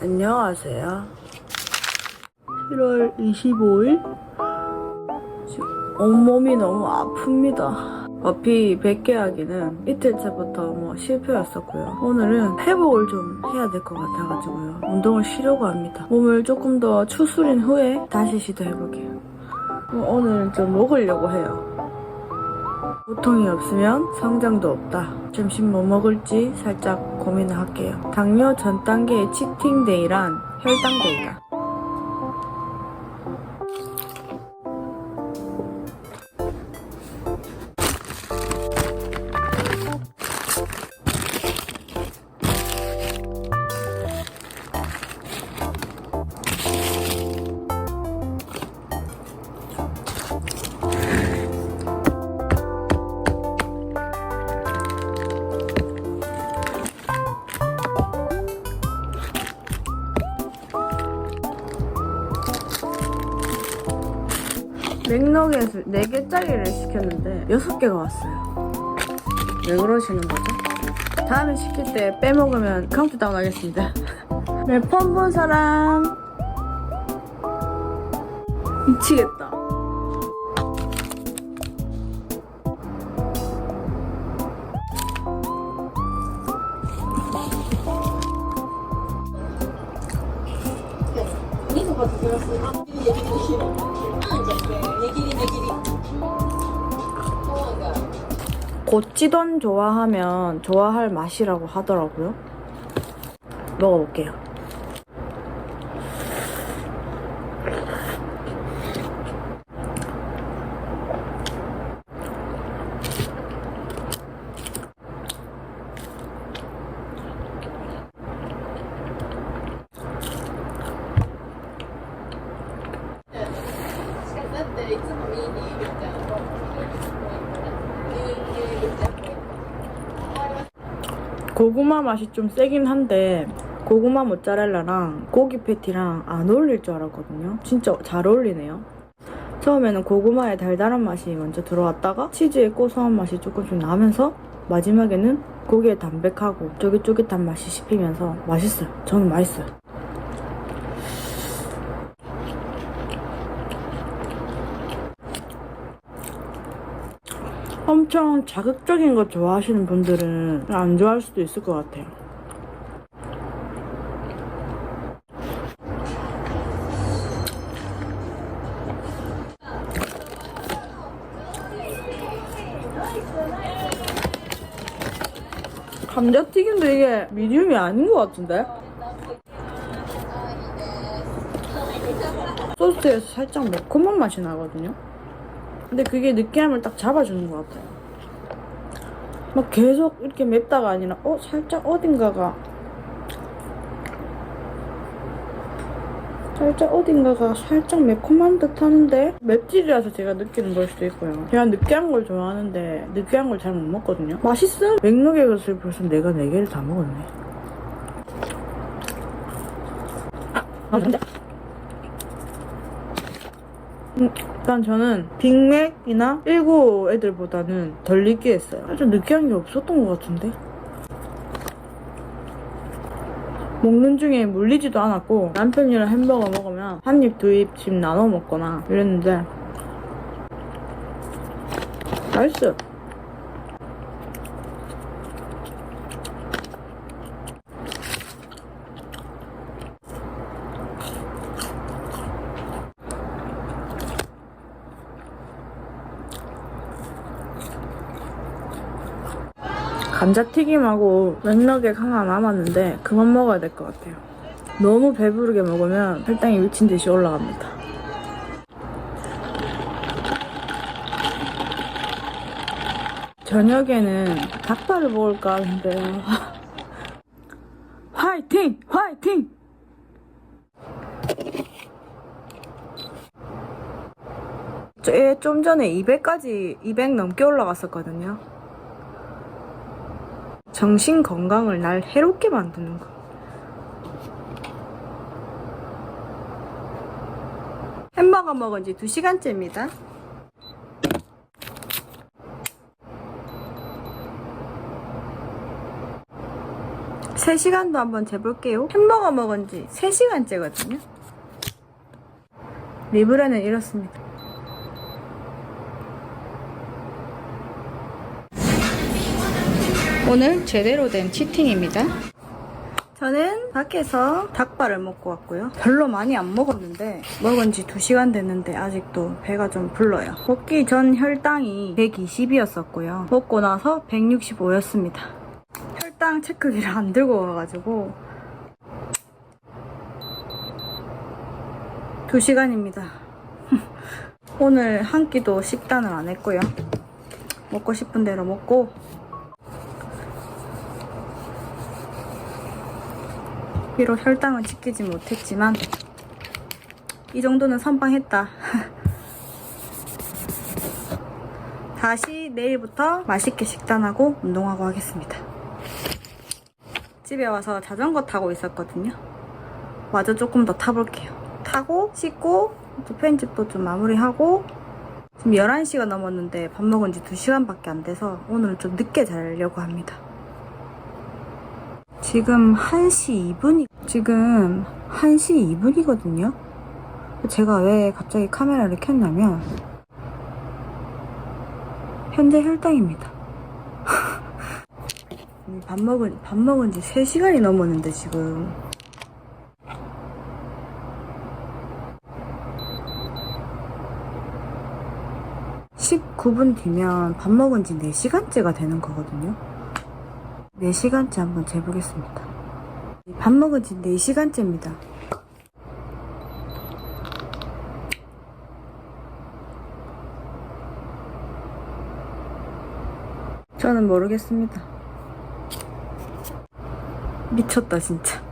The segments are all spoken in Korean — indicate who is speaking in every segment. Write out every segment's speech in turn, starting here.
Speaker 1: 안녕하세요. 1월 25일? 온몸이 너무 아픕니다. 어피 100개 하기는 이틀째부터 뭐 실패였었고요. 오늘은 회복을 좀 해야 될 것 같아가지고요. 운동을 쉬려고 합니다. 몸을 조금 더 추스린 후에 다시 시도해볼게요. 뭐 오늘 좀 먹으려고 해요. 고통이 없으면 성장도 없다. 점심 뭐 먹을지 살짝 고민을 할게요. 당뇨 전 단계의 치팅데이란 혈당데이다. 맥너겟을 4개짜리를 시켰는데 6개가 왔어요. 왜 그러시는 거죠? 다음에 시킬 때 빼먹으면 카운트다운 하겠습니다. 랩펀 본 사람 미치겠다. 고찌돈 좋아하면 좋아할 맛이라고 하더라고요. 먹어볼게요. 고구마 맛이 좀 세긴 한데 고구마 모짜렐라랑 고기 패티랑 안 어울릴 줄 알았거든요. 진짜 잘 어울리네요. 처음에는 고구마의 달달한 맛이 먼저 들어왔다가 치즈의 고소한 맛이 조금씩 나면서 마지막에는 고기의 담백하고 쫄깃쫄깃한 맛이 씹히면서 맛있어요. 저는 맛있어요. 엄청 자극적인 거 좋아하시는 분들은 안 좋아할 수도 있을 것 같아요. 감자튀김도 이게 미디움이 아닌 것 같은데? 소스에서 살짝 매콤한 맛이 나거든요? 근데 그게 느끼함을 딱 잡아주는 것 같아요. 막 계속 이렇게 맵다가 아니라, 어, 살짝 어딘가가, 살짝 어딘가가 살짝 매콤한 듯 하는데, 맵찔이라서 제가 느끼는 걸 수도 있고요. 제가 느끼한 걸 좋아하는데, 느끼한 걸 잘 못 먹거든요. 맛있어요? 맥너겟을 벌써 내가 4개를 다 먹었네. 아, 근데? 음, 일단 저는 빅맥이나 19 애들보다는 덜 느끼했어요. 좀 느끼한 게 없었던 것 같은데? 먹는 중에 물리지도 않았고 남편이랑 햄버거 먹으면 한 입 두 입씩 나눠 먹거나 이랬는데 맛있어요. 감자튀김하고 맥너겟 하나 남았는데 그만 먹어야 될 것 같아요. 너무 배부르게 먹으면 혈당이 미친 듯이 올라갑니다. 저녁에는 닭발을 먹을까 하는데 화이팅! 화이팅! 좀 전에 200까지 200 넘게 올라갔었거든요. 정신 건강을 날 해롭게 만드는 거. 햄버거 먹은 지 2시간째입니다. 3시간도 한번 재볼게요. 햄버거 먹은 지 3시간째거든요. 리브레는 이렇습니다. 오늘 제대로 된 치팅입니다. 저는 밖에서 닭발을 먹고 왔고요. 별로 많이 안 먹었는데 먹은 지 2시간 됐는데 아직도 배가 좀 불러요. 먹기 전 혈당이 120이었었고요. 먹고 나서 165였습니다. 혈당 체크기를 안 들고 와가지고 2시간입니다. 오늘 한 끼도 식단을 안 했고요. 먹고 싶은 대로 먹고 비록 혈당은 지키지 못했지만 이 정도는 선방했다. 다시 내일부터 맛있게 식단하고 운동하고 하겠습니다. 집에 와서 자전거 타고 있었거든요. 마저 조금 더 타볼게요. 타고 씻고 또 편집도 좀 마무리하고 지금 11시가 넘었는데 밥 먹은 지 2시간밖에 안 돼서 오늘은 좀 늦게 자려고 합니다. 지금 1시 2분이, 지금 1시 2분이거든요? 제가 왜 갑자기 카메라를 켰냐면, 현재 혈당입니다. 밥 먹은, 밥 먹은 지 3시간이 넘었는데, 지금. (19분) 뒤면 밥 먹은 지 4시간째가 되는 거거든요 4시간째 한번 재보겠습니다. 밥 먹은 지 4시간째입니다. 저는 모르겠습니다. 미쳤다, 진짜.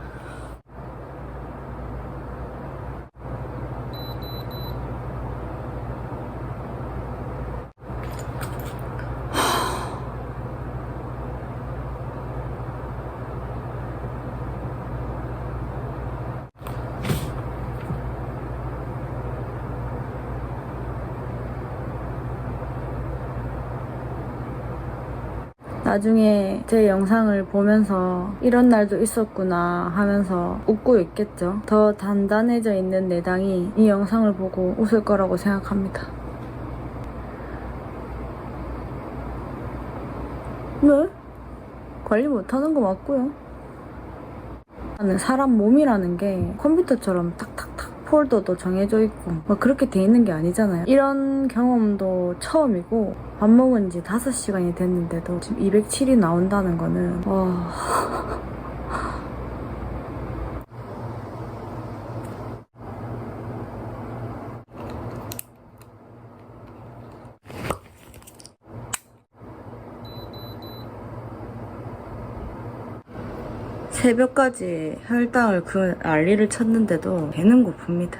Speaker 1: 나중에 제 영상을 보면서 이런 날도 있었구나 하면서 웃고 있겠죠. 더 단단해져 있는 내당이 이 영상을 보고 웃을 거라고 생각합니다. 네? 관리 못하는 거 맞고요. 사람 몸이라는 게 컴퓨터처럼 탁탁탁 폴더도 정해져 있고 뭐 그렇게 돼 있는 게 아니잖아요. 이런 경험도 처음이고 밥 먹은 지 5시간이 됐는데도 지금 207이 나온다는 거는 와... 새벽까지 혈당을 그 난리를 쳤는데도 배는 고픕니다.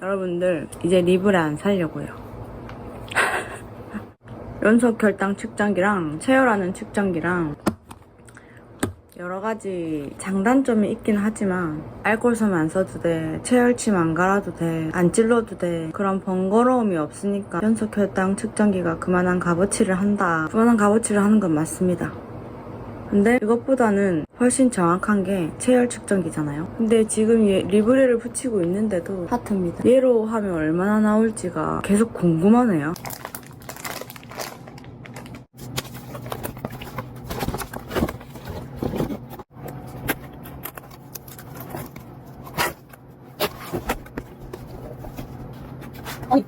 Speaker 1: 여러분들 이제 리브레 안 살려고요. 연속 혈당 측정기랑 체열하는 측정기랑 여러 가지 장단점이 있긴 하지만 알코올솜 안 써도 돼, 체열침 안 갈아도 돼, 안 찔러도 돼 그런 번거로움이 없으니까 연속 혈당 측정기가 그만한 값어치를 한다. 그만한 값어치를 하는 건 맞습니다. 근데 이것보다는 훨씬 정확한 게 체열 측정기잖아요. 근데 지금 얘 리브레를 붙이고 있는데도 하트입니다. 얘로 하면 얼마나 나올지가 계속 궁금하네요. Ay.